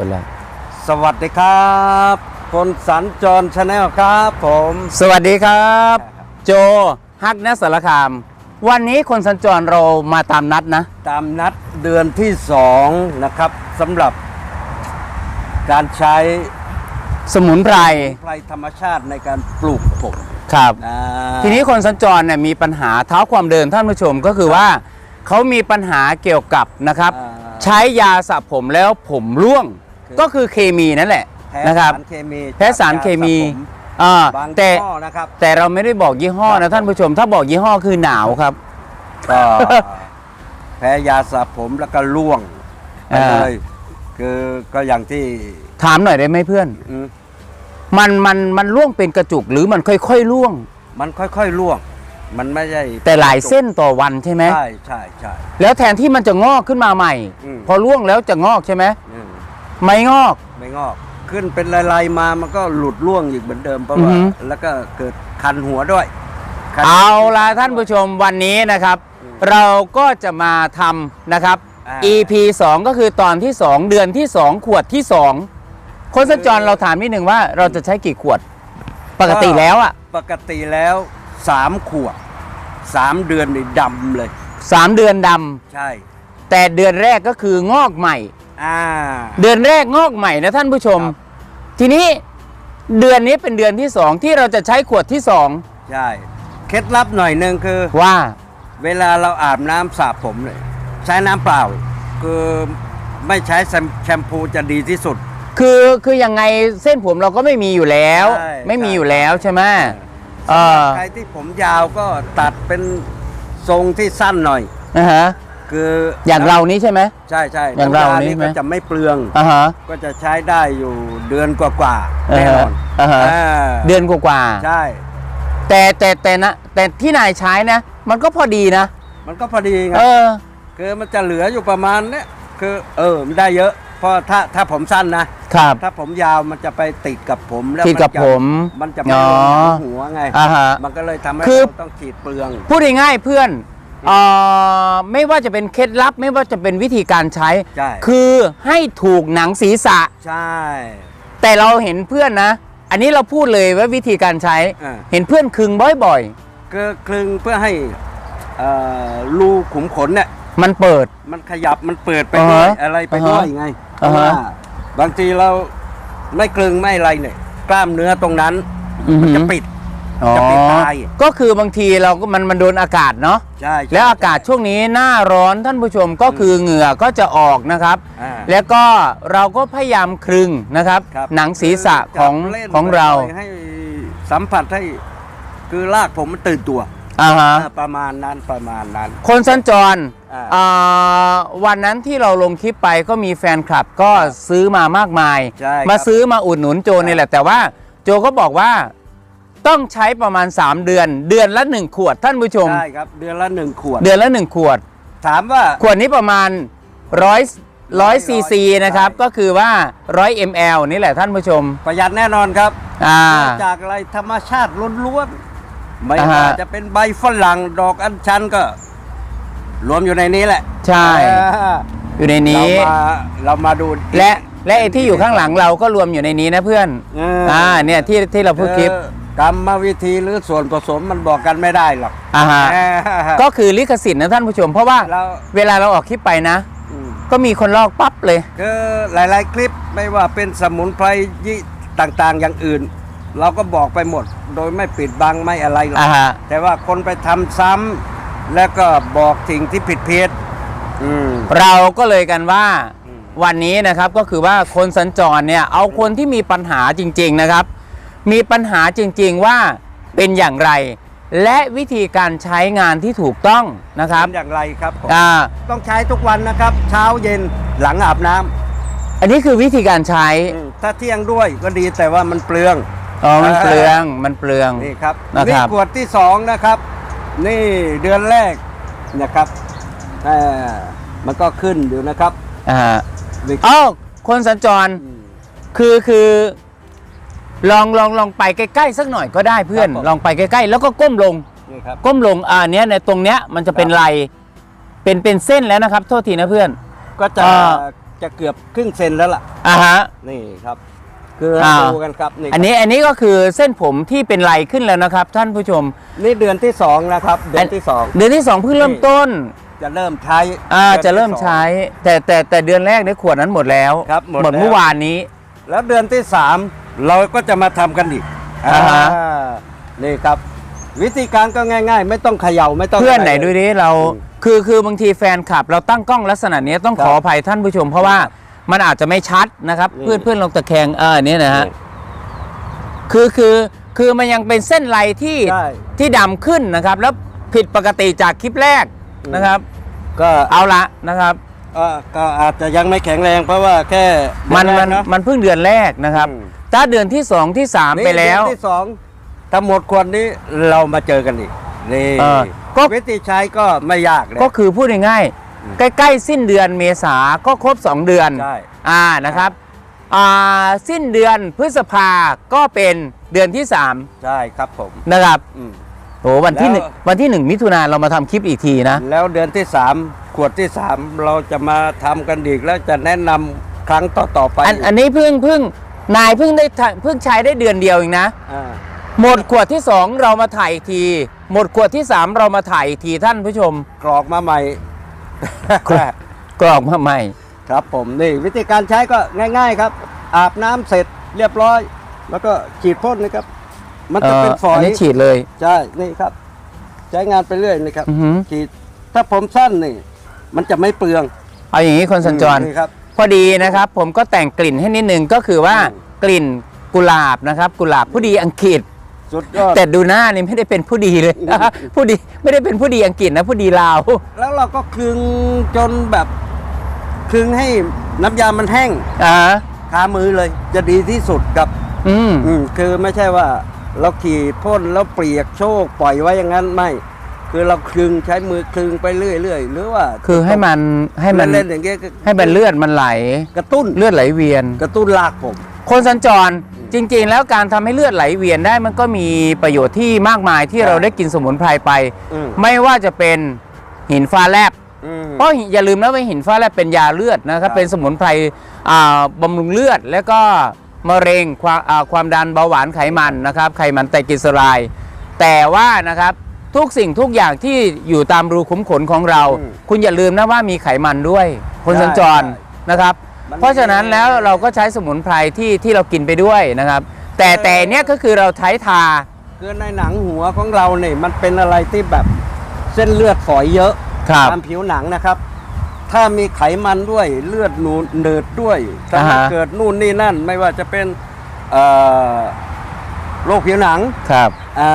คนแรกสวัสดีครับคนสัญจรชาแนลครับผม สวัสดีครับ โจฮักนะสารคาม วันนี้คนสัญจรเรามาตามนัดนะ ตามนัดเดือนที่สองนะครับสำหรับการใช้สมุนไพรไพรธรรมชาติในการปลูกผมครับ อ่าทีนี้คนสัญจรเนี่ยมีปัญหาเท้าความเดินท่านผู้ชมก็คือว่าเขามีปัญหาเกี่ยวกับนะครับ อ่า ใช้ยาสระผมแล้วผมร่วงคือ ก็คือเคมีนั่นแหละแพ้นะครับสารเคมีแพ้สารเคมีจากยาสระผอ่าบางแต่ข้อนะครับแต่เราไม่ได้บอกยี่ห้อครันะบท่านผู้ชม ถ้าบอกยี่ห้อคือหนาวครับก็แพ้ยาสระผมแล้วก็ร่วงไปอ่าเลยคือก็อย่างที่ถามหน่อยได้ไหมเพื่อนอืมมันมันมันร่วงเป็นกระจุกหรือมันค่อยๆร่วง มันค่อยๆร่วง มันไม่ใช่แต่หลายเส้นต่อวันใช่ไหมใช่ใช่ใช่แล้วแทนที่มันจะงอกขึ้นมาใหม่อืมพอร่วงแล้วจะงอกใช่ไหมอืม ไม่งอก ไม่งอก ขึ้นเป็นลายๆมามันก็หลุดร่วงอีกเหมือนเดิมเพราะอือว่าหือ แล้วก็เกิดคันหัวด้วยคัน เอาล่ะท่านผู้ชมวันนี้นะครับ อืมเราก็จะมาทำนะครับ อ่า EP 2 ก็คือตอนที่ 2 เดือนที่ 2 ขวดที่ 2 คนสัญจรเราถามนิดหนึ่งว่าเราจะใช้กี่ขวด ปกติแล้วอะปกติแล้วสามขวดสามเดือนนี่ดำเลย สามเดือนดใช่ำแต่เดือนแรกก็คืองอกใหม่ อ่า เดือนแรกงอกใหม่นะท่านผู้ชม ครับ ทีนี้เดือนนี้เป็นเดือนที่2ที่เราจะใช้ขวดที่ใช่ เคล็ดลับหน่อยหนึ่งคือ2ว่า เวลาเราอาบน้ำสระผมเลยใช้น้ำเปล่า คือไม่ใช้แชมแชมพูจะดีที่สุด คือคือยังไงเส้นผมเราก็ไม่มีอยู่แล้ว ใช่ไม่มีใช่อยู่แล้วใช่ไหมเอสำหรับอใครที่ผมยาวก็ตัดเป็นทรงที่สั้นหน่อย นะฮะ คือออย่างเรานี้ใช่ไหม ใช่ใช่อย่างเราำยนี่ไหม ก็จะไม่เปลือง อ่าฮะก็จะใช้ได้อยู่เดือนกว่าๆอ่าแน่ฮะนอนอ่าฮะอ่าเดือนกว่าใช่ ๆแต่แต่แต่นะแต่ที่นายใช้นะ มันก็พอดีนะ มันก็พอดีไง เออ คือมันจะเหลืออยู่ประมาณเนี้ยคือเออมันได้เยอะเพราะถ้าถ้าผมสั้นนะ ครับ ถ้าผมยาวมันจะไปติดกับผมแล้วติดกับนจะผม มันจะไม่อ๋อลงหัวไง อ่าฮะ มันก็เลยทำให้คือ เราต้องฉีดเปลือง พูดง่ายๆเพื่อน เอ่อไม่ว่าจะเป็นเคล็ดลับ ไม่ว่าจะเป็นวิธีการใช้ ใช่ คือให้ถูกหนังศีรษะ ใช่ แต่เราเห็นเพื่อนนะ อันนี้เราพูดเลยว่าวิธีการใช้ อ่า เห็นเพื่อนคึงบ่อยก็คลึงเพื่อให้เอ่อรูขุมขนเนี่ย ๆ มันเปิด มันขยับมันเปิดไปอ่าด้ฮะวยอะไรไปด้วยอ่าฮะไงเพอ่าราะฮะ ว่าบางทีเราไม่คลึงไม่อะไรเนี่ย กล้ามเนื้อตรงนั้นอือมันหือจะปิดอ๋อ จะปิดตายก็คือบางทีเราก็มันมันโดนอากาศเนาะใช่ใช่แล้วอากาศช่วงนี้หน้าร้อนท่านผู้ชมก็คือเหงื่อก็จะออกนะครับอ่าแล้วก็เราก็พยายามคลึงนะครับครับหนังศีรษะคือของจับล่นของเราไปให้สัมผัสให้คือลากผมมันตื่นตัวอ่าฮะอ่าประมาณนั้นประมาณนั้น คนสัญจรอ่าอ่าวันนั้นที่เราลงคลิปไปก็มีแฟนคลับก็ซื้อมามากมายใช่ครับมาซื้อมาอุดหนุนโจนี่แหละ แต่ว่าโจก็บอกว่า ต้องใช้ประมาณ 3 เดือน เดือนละ 1 ขวดท่านผู้ชม ใช่ครับ เดือนละหนึ่งขวด เดือนละ 1 ขวด ถามว่า ขวดนี้ประมาณร้อยร้อยซีซีใช่นะครับก็คือว่า 100 ml นี่แหละท่านผู้ชม ประหยัดแน่นอนครับอ่า มาจากอะไรธรรมชาติล้วนๆไม่อ่าว่าฮะจะเป็นใบฝรั่งดอกอัญชันก็ รวมอยู่ในนี้แหละใช่ อ่าอยู่ในเรานี้มาเรามาดูและและไอ้ที่อยู่ข้างหลังเราก็รวมอยู่ในนี้นะเพื่อน เออออ่าเนี่ยที่ที่เราพูดคลิป เออ กรรมวิธีหรือส่วนผสมมันบอกกันไม่ได้หรอกอ่าฮะเออก็คือลิขสิทธิ์นะท่านผู้ชม เพราะว่าเรา เวลาเราออกคลิปไปนะ อืมก็มีคนลอกปั๊บเลย คือหลาย ๆ คลิปไม่ว่าเป็นสมุนไพรยี่ต่างๆ อย่างอื่น เราก็บอกไปหมด โดยไม่ปิดบังไม่อะไรหรอกอ่าฮะ แต่ว่าคนไปทำซ้ำแล้วก็บอกสิ่งที่ผิดเพี้ยนอืม เราก็เลยกันว่าอืมวันนี้นะครับก็คือว่าคนสัญจรเนี่ยเอาคนที่มีปัญหาจริง ๆนะครับ มีปัญหาจริงๆว่าเป็นอย่างไร และวิธีการใช้งานที่ถูกต้องนะครับเป็นอย่างไรครับผมอ่าต้องใช้ทุกวันนะครับ เช้าเย็นหลังอาบน้ำอันนี้คือวิธีการใช้อืมถ้าเที่ยงด้วยก็ดีแต่ว่ามันเปลือง อ๋อมันเปลืองมันเปลือง นี่ครับนะครับ นี่ขวดที่สองนะครับ นี่เดือนแรกนะครับเอ่อมันก็ขึ้นอยู่นะครับอ่านี่เอ้าคนสัญจร อืมคือคือ ลองลองลองไปใกล้ๆสักหน่อยก็ได้เพื่อน ครับผม ลองไปใกล้ๆแล้วก็ก้มลง นี่ครับ ก้มลงอ่าเนี้ยในตรงเนี้ยมันจะเป็นครับ ลายเป็นเป็นเส้นแล้วนะครับ โทษทีนะเพื่อน ก็จะอ่า จะเกือบครึ่งเซนแล้วล่ะ อ่าฮะ นี่ครับ คืออ่า ดูกันครับนี่อันนี้อันนี้ก็คือเส้นผมที่เป็นลายขึ้นแล้วนะครับ ท่านผู้ชม นี่เดือนที่สองนะครับ เดือนที่สองเดือนที่สองเพิ่งเริ่มต้นจะเริ่มใช้อ่าดือนที่จะเริ่มสอง ใช้ แต่แต่แต่เดือนแรกในขวดนั้นหมดแล้วครับหมดหมดแล้ว เมื่อวานนี้ แล้วเดือนที่สาม เราก็จะมาทำกันอีกอ่าฮะ อ่านี่ครับ วิธีการก็ง่ายๆ ไม่ต้องเขย่าไม่ต้องเพื่อนไหนะรดูเลยดิเราอืมคือคือบางทีแฟนคลับ เราตั้งกล้องลักษณะนี้ต้องครับขออภัยท่านผู้ชม เพราะว่ามันอาจจะไม่ชัดนะครับนี่เพื่อนเพื่อนลงตะแคงเออเนี่ยนะฮะนี่คือคือคือมันยังเป็นเส้นลายที่ใช่ ที่ดำขึ้นนะครับ แล้วผิดปกติจากคลิปแรกอืม นะครับ ก็เอาละนะครับ เอ่อก็อาจจะยังไม่แข็งแรงเพราะว่าแค่มันเดือมันแรกเอะ มันเพิ่งเดือนแรกนะครับ อืม ถ้าเดือนที่สองที่สามนี่ไปแล้ว เดือนที่สองถ้าหมดควรนี้เรามาเจอกันอีกนี่เออก็ วิธีใช้ก็ไม่ยากเลย ก็คือพูดง่ายอืมๆใกล้ ๆ สิ้นเดือนเมษาก็ครบ 2 เดือนใช่ อ่านะครับอ่าสิ้นเดือนพฤษภาก็เป็นเดือนที่ ใช่ครับผม3 นะครับอืมโอ้วันที่หนึ่งแล้ว วันที่หนึ่งมิถุนาเรามาทำคลิปอีกทีนะ แล้วเดือนที่สามขวดที่สามเราจะมาทำกันอีกแล้วจะแนะนำครั้งต่อๆไปอันอันนี้เพิ่งเพิ่ง นายเพิ่งได้ทำเพิ่งใช้ได้เดือนเดียวเองนะ อ่าหมดขวดที่2เรามาถ่ายอีกที หมดขวดที่3เรามาถ่ายอีกทีท่านผู้ชม กรอกมาใหม่ กรอกมาใหม่ ครับผมนี่วิธีการใช้ก็ง่าย ๆครับ อาบน้ำเสร็จเรียบร้อย แล้วก็ฉีดพ่นนะครับ มันจะเป็นฝอยนนี้ฉีดเลย ใช่ นี่ครับ ใช้งานไปเรื่อยนะครับอือหือ ฉีดถ้าผมสั้นนี่ มันจะไม่เปลืองเอาอย่างนี้คนสัญจร นี่ครับพ อดีนะครับ ผมก็แต่งกลิ่นให้นิดนึงก็คือว่าอืมกลิ่นกุหลาบนะครับ กุหลาบผู้ดีอังกฤษ สุดยอดแต่ดูหน้านี่ไม่ได้เป็นผู้ดีเลยอืมผู้ดีไม่ได้เป็นผู้ดีอังกฤษนะผู้ดีลาว แล้วเราก็คลึงจนแบบคลึงให้น้ำยามันแห้งอ่าคามือเลย จะดีที่สุดกับ อืมอืมคือไม่ใช่ว่า เราขี่พ่นแล้วเปียกโชกปล่อยไว้อย่างนั้นไม่ คือเราคลึงใช้มือคลึงไปเรื่อยๆหรือว่าคือให้มันให้มันเล่นๆอย่างเงี้ยก็ให้มันเลือดมันไหล กระตุ้นเลือดไหลเวียน กระตุ้นลากผม คนสัญจรจริง ๆ แล้วการทำให้เลือดไหลเวียนได้มันก็มีประโยชน์ที่มากมายที่ใช่เราได้กินสมุนไพรไปอืมไม่ว่าจะเป็นหินฟ้าแลบอืมเพราะอย่าลืมนะว่าหินฟ้าแลบเป็นยาเลือดนะคครัรับบเป็นสมุนไพรอ่าบำรุงเลือด แล้วก็มะเร็งความอ่าความดันเบาหวานไขมันนะครับไขมันไตรกลีเซอไรด์แต่ว่านะครับ ทุกสิ่งทุกอย่างที่อยู่ตามรูขุมขนของเรา อืมคุณอย่าลืมนะว่ามีไขมันด้วย คนสัญจรใช่นะครับ มันเพราะฉะนั้นแล้วเราก็ใช้สมุนไพรที่ที่เรากินไปด้วยนะครับ แต่แต่เนี้ยก็คือเราใช้ทา คือในหนังหัวของเราเนี่ยมันเป็นอะไรที่แบบเส้นเลือดฝอยเยอะครับ ตามผิวหนังนะครับ ถ้ามีไขมันด้วยเลือดหนูเนิดด้วยทำให้อ่าฮะ เกิดนู่นนี่นั่น ไม่ว่าจะเป็นเอ่อโรคผิวหนังครับ อ่า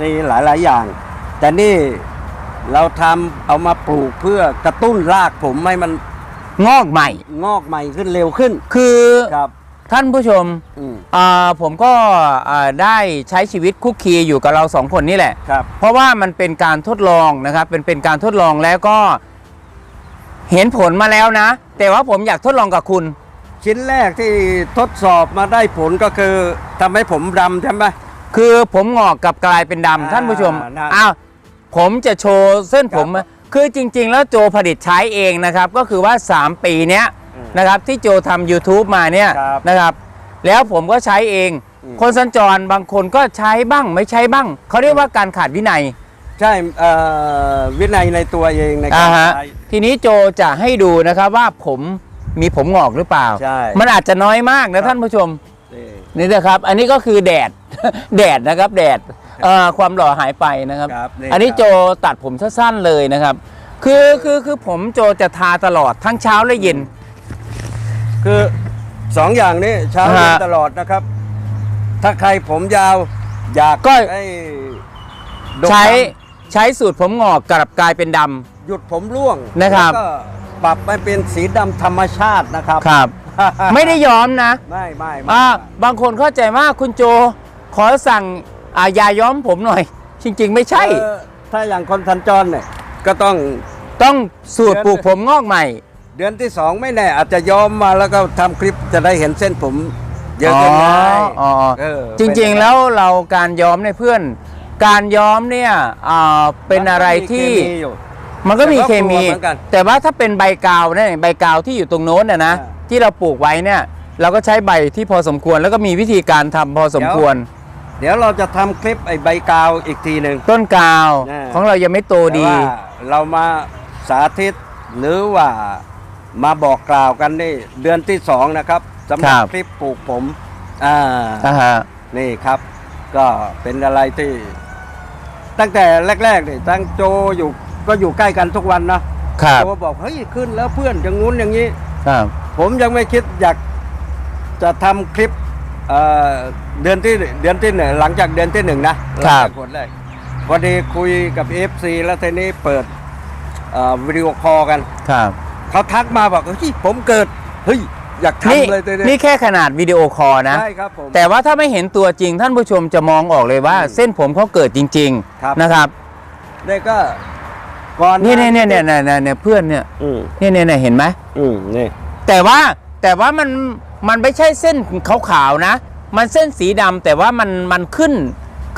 มีหลายหลายๆอย่าง แต่นี่เราทำเอามาปลูกเพื่อกระตุ้นรากผมให้มันงอกใหม่ งอกใหม่ขึ้นเร็วขึ้นคือครับ ท่านผู้ชมอืม อ่าผมก็อ่าได้ใช้ชีวิตคุกคีอยู่กับเราสองคนนี่แหละ ครับ เพราะว่ามันเป็นการทดลองนะครับเป็นเป็นการทดลองแล้วก็เห็นผลมาแล้วนะ แต่ว่าผมอยากทดลองกับคุณ ชิ้นแรกที่ทดสอบมาได้ผลก็คือทำให้ผมดำใช่ไหม คือผมงอกกลับกลายเป็นอ่าดำท่านผู้ชมนั่นอ้าว ผมจะโชว์เส้นผมครับคือจริง ๆ แล้วโจผลิตใช้เองนะครับ ก็คือว่า 3 ปีเนี้ยอืมนะครับที่โจทำ YouTube มาเนี่ยครับนะครับ แล้วผมก็ใช้เอง อืม คนสัญจรบางคนก็ใช้บ้างไม่ใช้บ้าง เขาเรียกว่าการขาดวินัยใช่เอ่อวินัยในตัวเองในกาอ่ารฮะใช้ ทีนี้โจจะให้ดูนะครับว่าผมมีผมงอกหรือเปล่า ใช่ มันอาจจะน้อยมากครันะบท่านผู้ชมนี่นี่นะครับ อันนี้ก็คือแดด แดดนะครับ แดด เอ่อความหล่อหายไปนะครับ ครับนี่อันนี้ครับ โจตัดผมสั้นๆเลยนะครับ คือคือคือผมโจจะทาตลอดทั้งเช้าและเย็น คือสองอย่างนี้เช้าอ่าเย็นฮะตลอดนะครับ ถ้าใครผมยาวอยากก็ ให้ดกใช้ดใช้สูตรผมงอกกลับกลายเป็นดำ หยุดผมร่วงนะครับ แล้วก็ปรับให้เป็นสีดำธรรมชาตินะครับำครับ ไม่ได้ย้อมนะ ไม่ไม่ไม่ อ่าบางคนเข้าใจว่าคุณโจขอสั่ง อ่ายาย้อมผมหน่อย จริง ๆ ไม่ใช่ เออถ้าอย่างคนสัญจรเนี่ยก็ต้องต้องสูตรปลูกผมงอกใหม่ เดือนที่สองไม่แน่อาจจะย้อมมาแล้วก็ทำคลิปจะได้เห็นเส้นผม เยอะขึ้นได้อ๋ออ๋อเออจริงๆแล้วเราการย้อมในยเพื่อน การย้อมเนี่ยอ่าเป็นอะไรที่ มันก็มีเคมีอยู่ มันก็มีเคมี แต่ก็กลัวเหมือนกันแต่ว่าถ้าเป็นใบกาวเนี่ยใบกาวที่อยู่ตรงโน้นน่ะนะอ่า ที่เราปลูกไว้เนี่ย เราก็ใช้ใบที่พอสมควรแล้วก็มีวิธีการทำพอสมควร เดี๋ยวเราจะทำคลิปไอ้ใบกาวอีกทีหนึ่ง ต้นกาว อ่า ของเรายังไม่โตดีแต่ว่าเรามาสาธิตหรือว่ามาบอกกล่าวกันนี่เดือนที่สองนะครับสำหรับครับคลิปปลูกผมอ่าอ่าฮะนี่ครับ ก็เป็นอะไรที่ ตั้งแต่แรกๆนี่ตั้งโจอยู่ก็อยู่ใกล้กันทุกวันนะครับโจบอกเฮ้ยขึ้นแล้วเพื่อนอย่างงู้นอย่างนี้ ครับผมยังไม่คิดอยากจะทำคลิปเอ่อ เดือนที่เดือนที่หนึ่งหลังจากเดือนที่หนึ่งนะหลังจากคนแรกพอดีคุยกับ FC แล้วทีนี้เปิดเอ่อวิดีโอคอลกันครับเขาทักมาบอกเฮ้ยผมเกิดเฮ้ยอยากนี่ทำเลยทีนี่แค่ขนาดวิดีโอคอลนะใช่ครับผมแต่ว่าถ้าไม่เห็นตัวจริง ท่านผู้ชมจะมองออกเลยว่าอืมเส้นผมเขาเกิดจริงครับๆนะครับนี่ก็ก่อนนี่เนี่ยเนี่ยเนี่ยเนี่ยเนี่ยเพื่อนเนี่ยอืมเนี่ยเนี่ยเนี่ยเห็นไหมอืมนี่แต่ว่าแต่ว่ามันมันไม่ใช่เส้นขาวๆนะ มันเส้นสีดำแต่ว่ามันมันขึ้น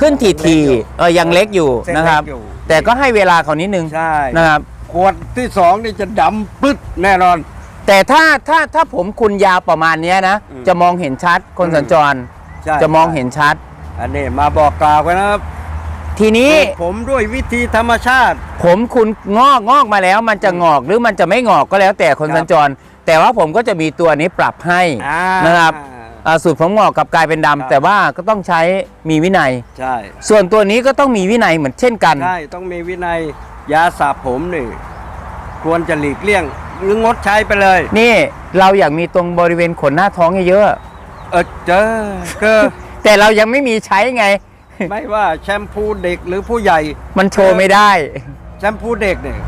ขึ้นทีทีๆเออยังเล็กอยู่เส้นนะครับเล็กอยู่ แต่ก็ให้เวลาเขานิดนึงใช่นะครับ ขวดที่สองนี่จะดำปึ๊ดแน่นอน แต่ถ้าถ้าถ้าผมคุณยาวประมาณเนี้ยนะ อืมจะมองเห็นชัดคนอืม สัญจรใช่จะมองเห็นชัด อันนี้มาบอกกล่าวกันนะครับทีนี้ปลูกผมด้วยวิธีธรรมชาติ ผมคุณงอกงอกมาแล้ว มันจะงอกหรือมันจะไม่งอกก็แล้วแต่คนครับสัญจร แต่ว่าผมก็จะมีตัวนี้ปรับให้อ่านะครับอ่า สูตรผมงอกกลับกลายเป็นดำครับ แต่ว่าก็ต้องใช้มีวินัย ใช่ส่วนตัวนี้ก็ต้องมีวินัยเหมือนเช่นกัน ใช่ต้องมีวินัยยาสระผมนี่ ควรจะหลีกเลี่ยงหรืองดใช้ไปเลย นี่เราอยากมีตรงบริเวณขนหน้าท้องเยอะเออเจอก็ๆแต่เรายังไม่มีใช้ไง ไม่ว่าแชมพูเด็กหรือผู้ใหญ่ มันโชว์ไม่ได้แชมพูเด็กเนี่ย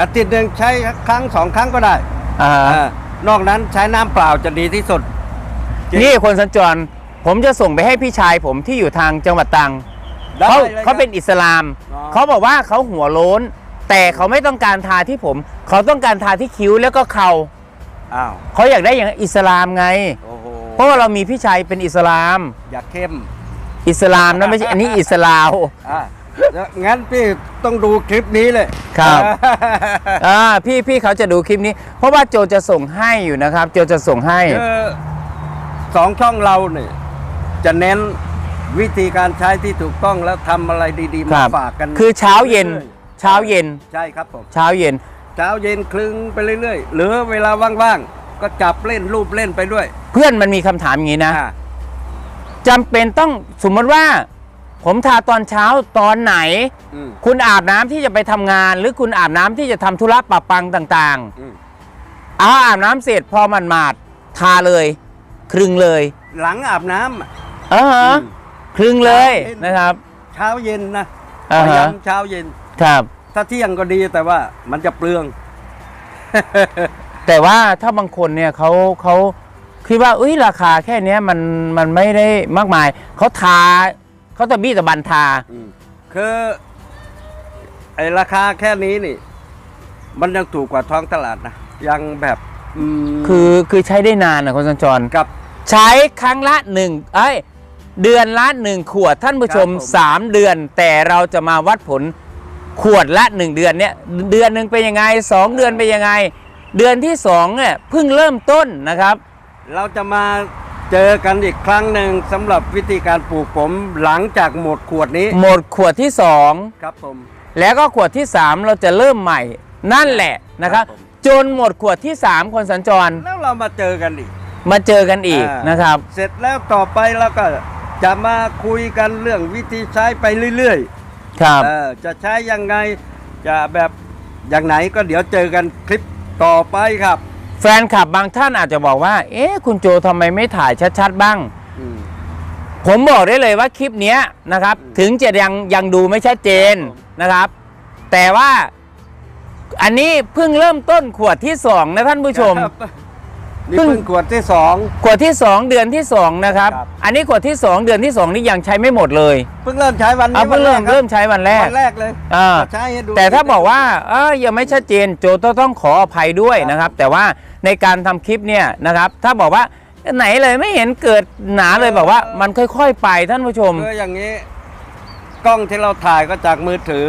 อาทิตย์หนึ่งใช้ครั้งสองครั้งก็ได้อ่า อ่านอกนั้นใช้น้ำเปล่าจะดีที่สุดจริง นี่คนสัญจร ผมจะส่งไปให้พี่ชายผมที่อยู่ทางจังหวัดตรังได้เขาลยครับเขาเป็นอิสลามอ๋อเขาบอกว่าเขาหัวโล้น แต่เขาไม่ต้องการทาที่ผม เขาต้องการทาที่คิ้วแล้วก็เข่าอ้าวเขาอยากได้อย่างอิสลามไง โอ้โหเพราะว่าเรามีพี่ชายเป็นอิสลาม อย่าเข้มอิสลามนะไม่ใช่อันนี้อิสลามอะแล้วงั้นพี่ต้องดูคลิปนี้เลยครับ อ่าพี่พี่เขาจะดูคลิปนี้ เพราะว่าโจจะส่งให้อยู่นะครับ โจจะส่งให้ คือ สองช่องเราเนี่ยจะเน้นวิธีการใช้ที่ถูกต้องแล้วทำอะไรดีๆ คมารับฝากกันคือเช้าเย็นรื่อยๆเช้าเย็น ใช่ครับผมเช้าเย็น เช้าเย็นคลึงไปเรื่อยๆ หรือเวลาว่างๆ ก็จับเล่นรูปเล่นไปด้วยเพื่อนมันมีคำถามอย่างนี้นะอ่าจำเป็นต้องสมมติว่า ผมทาตอนเช้าตอนไหน อืมคุณอาบน้ำที่จะไปทำงาน หรือคุณอาบน้ำที่จะทำธุระปะปังต่างอืมๆเอาอาบน้ำเสร็จพอมันมาดทาเลย ครึ่งเลยหลังอาบน้ำอะเอออืม ครึ่งเลยเช้าเย็น นะครับเช้าเย็นนะอ่าฮะพยายามเช้าเย็น ครับ ถ้าเที่ยงก็ดีแต่ว่ามันจะเปลือง แต่ว่าถ้าบางคนเนี่ยเขาเขาคิดว่าอุ้ยราคาแค่เนี้ยมันมันไม่ได้มากมายเขาทาเขาตะบี้ตะบันทาอืมคือไอราคาแค่นี้นี่ มันยังถูกกว่าท้องตลาดนะยังแบบอืมคือคือใช้ได้นานนะคุณสัญจร กับ ใช้ครั้งละหนึ่งเอ้ยเดือนละหนึ่งขวดท่านผู้ชม ครับผมสามเดือน แต่เราจะมาวัดผลขวดละหนึ่งเดือนเนี่ยเดือนหนึ่งเป็นยังไงสองเดือนเป็นยังไง เดือนที่สองเนี่ยเพิ่งเริ่มต้นนะครับ เราจะมาเจอกันอีกครั้งหนึ่งสำหรับวิธีการปลูกผมหลังจากหมดขวดนี้หมดขวดที่สองครับผม แล้วก็ขวดที่ 3 เราจะเริ่มใหม่นั่นแหละนะครับ ครับผม จนหมดขวดที่ 3 คนสัญจร แล้วเรามาเจอกันอีก มาเจอกันอีกอ่านนะครับ เสร็จแล้วต่อไปเราก็จะมาคุยกันเรื่องวิธีใช้ไปเรื่อยครับๆเออจะใช้ยังไงจะแบบอย่างไหนก็เดี๋ยวเจอกันคลิปต่อไปครับ แฟนคลับบางท่านอาจจะบอกว่า เอ๊ะคุณโจทำไมไม่ถ่ายชัดๆบ้างอืมผมบอกได้เลยว่าคลิปเนี้ยนะครับอืมถึงจะยังยังดูไม่ชัดเจนครับผมนะครับ แต่ว่าอันนี้เพิ่งเริ่มต้นขวดที่2นะท่านผู้ชมครับ นี่เพิ่งเพิ่งขวดที่สอง ขวดที่2เดือนที่2นะครับ ครับ อันนี้ขวดที่2เดือนที่2นี่ยังใช้ไม่หมดเลยเพิ่งเริ่มใช้วันนี้เอาเพิ่งเริ่มวันแกคบเริ่มใช้วันแรก วันแรกเลยอ่าจะใช้ให้ดู แต่ถ้าบอกว่าเออยังไม่ชัดเจนโจต้องต้องขออภัยด้วยครับ นะครับ แต่ว่าในการทำคลิปเนี่ยนะครับ ถ้าบอกว่าไหนเลยไม่เห็นเกิดหนาเลยบอกว่ามันค่อย ๆ ไปท่านผู้ชม คืออย่างนี้ กล้องที่เราถ่ายก็จากมือถือ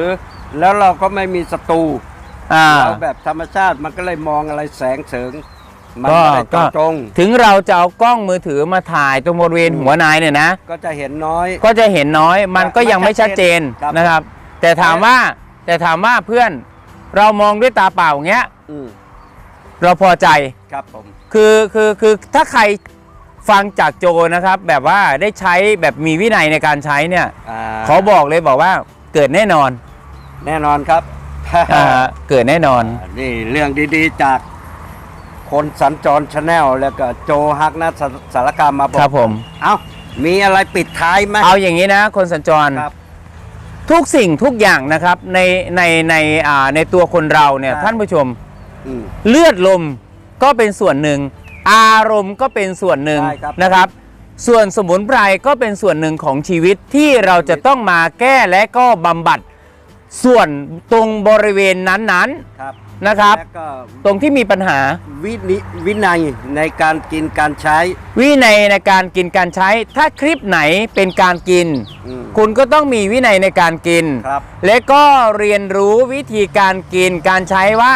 แล้วเราก็ไม่มีสตูอ่า เราแบบธรรมชาติมันก็เลยมองอะไรแสงเสริง มันก็ไม่ได้ก็เจาะจง ถึงเราจะเอากล้องมือถือมาถ่ายตรงบริเวณหัวนายเนี่ยนะ ก็จะเห็นน้อย ก็จะเห็นน้อยมันก็ยังไม่ชัดเจนครับ นะครับ แต่ถามว่าแต่ถามว่าเพื่อนเรามองด้วยตาเปล่าอย่างเงี้ย อืมเราพอใจ ครับผม คือคือคือถ้าใครฟังจากโจนะครับ แบบว่าได้ใช้แบบมีวินัยในการใช้เนี่ยอ่าเขาบอกเลยบอกว่าเกิดแน่นอนแน่นอนครับ อ่าเกิดแน่นอน นี่เรื่องดีๆจาก คนสัญจรชาแนลแล้วก็โจฮักนะสสารกรรมมาบอครักบผม เอ้ามีอะไรปิดท้ายไหม เอาอย่างนี้นะคนสัญจรครับทุกสิ่งทุกอย่างนะครับในในในอ่าในตัวคนเราเนี่ยครับ ท่านผู้ชม อืม เลือดลมก็เป็นส่วนหนึ่ง อารมณ์ก็เป็นส่วนหนึ่งใช่ครับ นะครับ ส่วนสมุนไพรก็เป็นส่วนหนึ่งของชีวิตที่เราจะต้องมาแก้และก็บำบัด ส่วนตรงบริเวณนั้นครับๆ นะครับ แล้วก็ตรงที่มีปัญหาวินิวินัยในการกินการใช้วินัยในการกินการใช้ ถ้าคลิปไหนเป็นการกิน อืม คุณก็ต้องมีวินัยในการกิน ครับ และก็เรียนรู้วิธีการกินการใช้ว่า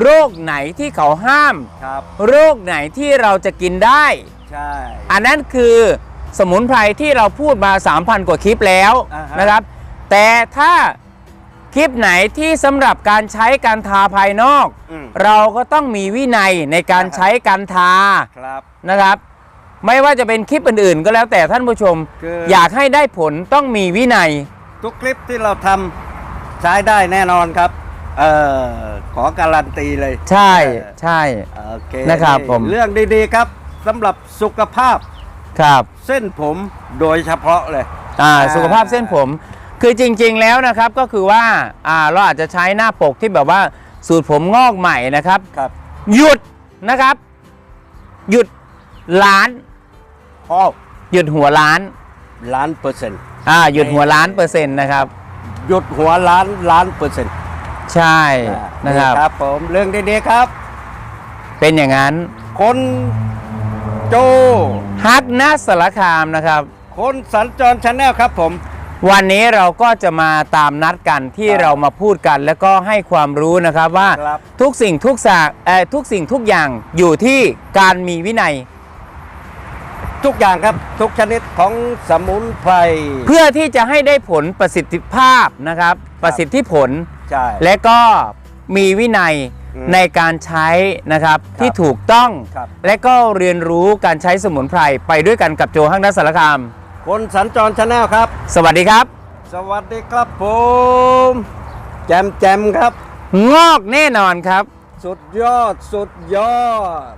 โรคไหนที่เขาห้าม ครับ โรคไหนที่เราจะกินได้ ใช่ อันนั้นคือสมุนไพรที่เราพูดมา 3,000 กว่าคลิปแล้วอ่าฮะ นะครับ แต่ถ้า คลิปไหนที่สำหรับการใช้การทาภายนอก อืม เราก็ต้องมีวินัยในการอ่าฮะใช้การทาครับ นะครับ ไม่ว่าจะเป็นคลิปอื่นๆ ก็แล้วแต่ท่านผู้ชม คือออยากให้ได้ผลต้องมีวินัย ทุกคลิปที่เราทำใช้ได้แน่นอนครับ เออขอการันตีเลย ใช่เออใช่ โอเคนะครับผม เรื่องดีๆครับสำหรับสุขภาพครับ เส้นผมโดยเฉพาะเลย อ่าอ่า สุขภาพเส้นผม คือจริงๆแล้วนะครับก็คือว่าอ่าเราอาจจะใช้หน้าปกที่แบบว่าสูตรผมงอกใหม่นะครับ ครับหยุดนะครับ หยุดล้านพ่อหยุดหัวล้านล้านเปอร์เซ็นต์อ่าหยุดหัวล้านเปอร์เซ็นต์นะครับ หยุดหัวล้านล้านเปอร์เซ็นต์ใช่นะครับ ครับผมเรื่องดีๆครับ เป็นอย่างนั้น คนโจฮักนัสสารคามนะครับ คนสัญจรชาแนลครับผม วันนี้เราก็จะมาตามนัดกันที่ครับเรามาพูดกัน แล้วก็ให้ความรู้นะครับว่าครับ ทุกสิ่งทุกสากเอ่อทุกสิ่งทุกอย่างอยู่ที่การมีวินัย ทุกอย่างครับทุกชนิดของสมุนไพรเพื่อที่จะให้ได้ผลประสิทธิภาพนะครับประสิทธิผล ใช่ และก็มีวินัยอืมในการใช้นะครับครับที่ถูกต้อง ครับ และก็เรียนรู้การใช้สมุนไพรไปด้วยกันกับโจห้างนัสสารคาม คนสัญจรชาแนลครับ สวัสดีครับ สวัสดีครับผม แจมแจมครับ งอกแน่นอนครับ สุดยอดสุดยอด